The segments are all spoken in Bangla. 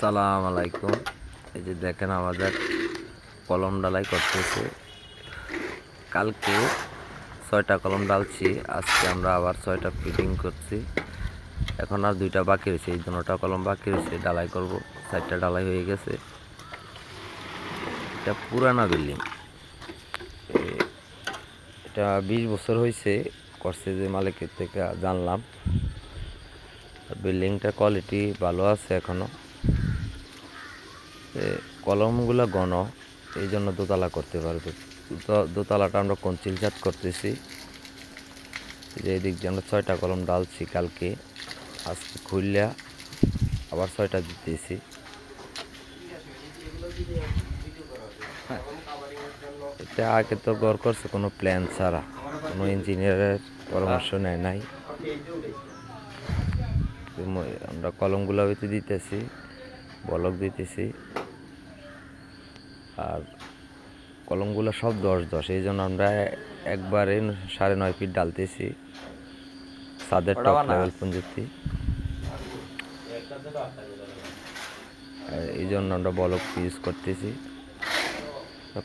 আসসালাম আলাইকুম। এই যে দেখেন আমাদের কলম ডালাই করতেছে। কালকে ছয়টা কলম ডালছি আজকে আমরা আবার ছয়টা ফিটিং করছি। এখন আর দুইটা বাকি রয়েছে এই দুটা কলম বাকি রয়েছে ডালাই করব। চারটা ডালাই হয়ে গেছে। এটা পুরানা বিল্ডিং। এটা বিশ বছর হয়েছে করছে যে মালিকের থেকে জানলাম। বিল্ডিংটার কোয়ালিটি ভালো আছে এখনও। এ, কলমগুলো ঘন এই জন্য দোতলা করতে পারবে। দোতলাটা আমরা কঞ্চিলজাত করতেছি। যে এদিক দিয়ে আমরা ছয়টা কলম ডালছি কালকে। আজকে খুললা আবার ছয়টা দিতেছি। এটা আগে তো গড় করছে, কোনো প্ল্যান ছাড়া। কোনো ইঞ্জিনিয়ারের পরামর্শ নেয় নাই। আমরা কলমগুলো হইতে দিতেছি, বলক দিতেছি। আর কলমগুলো সব দশ দশ এই জন্য আমরা একবারে সাড়ে নয় ফিট ডালতেছি। সাদের টপ লেভেল পঞ্জুক্তি এই জন্য আমরা বলক ইউজ করতেছি।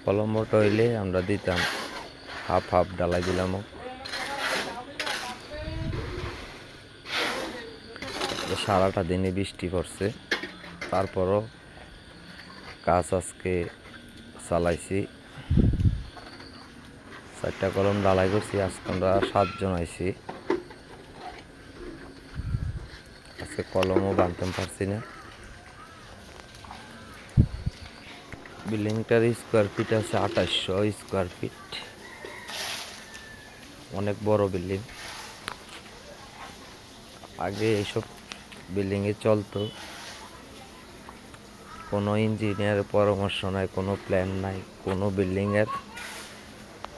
কলম মোটা হইলে আমরা দিতাম হাফ হাফ ডালাই দিলামও তো সারাটা দিনে বৃষ্টি পড়ছে। তারপরও কাজ আজকে চালাইছি। চারটা কলম ডালাই করছি, আজকে আমরা সাতজন আইছি। আজকে কলমও বানতে পারছি না। বিল্ডিংটার স্কোয়ার ফিট আছে আঠাশশো স্কোয়ার ফিট অনেক বড় বিল্ডিং। আগে এইসব বিল্ডিংয়ে চলতো। কোনো ইঞ্জিনিয়ারের পরামর্শ নাই, কোনো প্ল্যান নাই, কোনো বিল্ডিংয়ের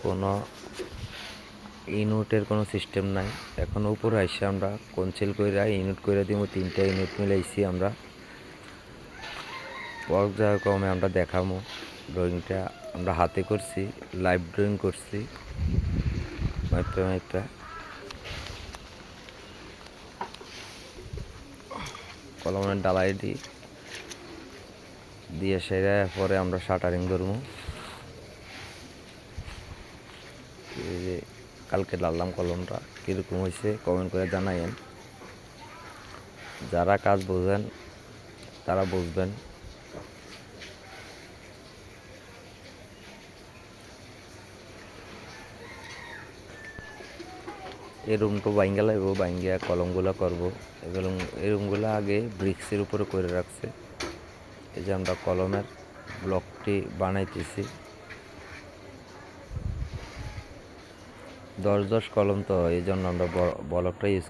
কোনো ইউনিটের কোনো সিস্টেম নাই। এখন উপরে আইসে আমরা কনসিল কইরা ইউনিট কইরা দিব, তিনটা ইউনিট মিলাইছি আমরা। পর্যায়ক্রমে আমরা দেখাবো ড্রয়িংটা আমরা হাতে করছি লাইভ ড্রয়িং করছি মাইপা মাইপা কলমের ডালাই দিই। দিয়ে সেরা পরে আমরা শাটারিং ধরবো। কালকে ডাললাম কলমটা, কীরকম হয়েছে কমেন্ট করে জানাইন যারা কাজ বোঝেন, তারা বুঝবেন। এই রুমটা বাইঙ্গা লাগবো বাইঙ্গা কলমগুলো করব। এবং এই রুমগুলো আগে ব্রিক্সের উপরে করে রাখছে। এই যে আমরা কলমের ব্লকটি বানাইতেছি। দশ দশ কলম তো, এই জন্য আমরা ব্লকটা ইউজ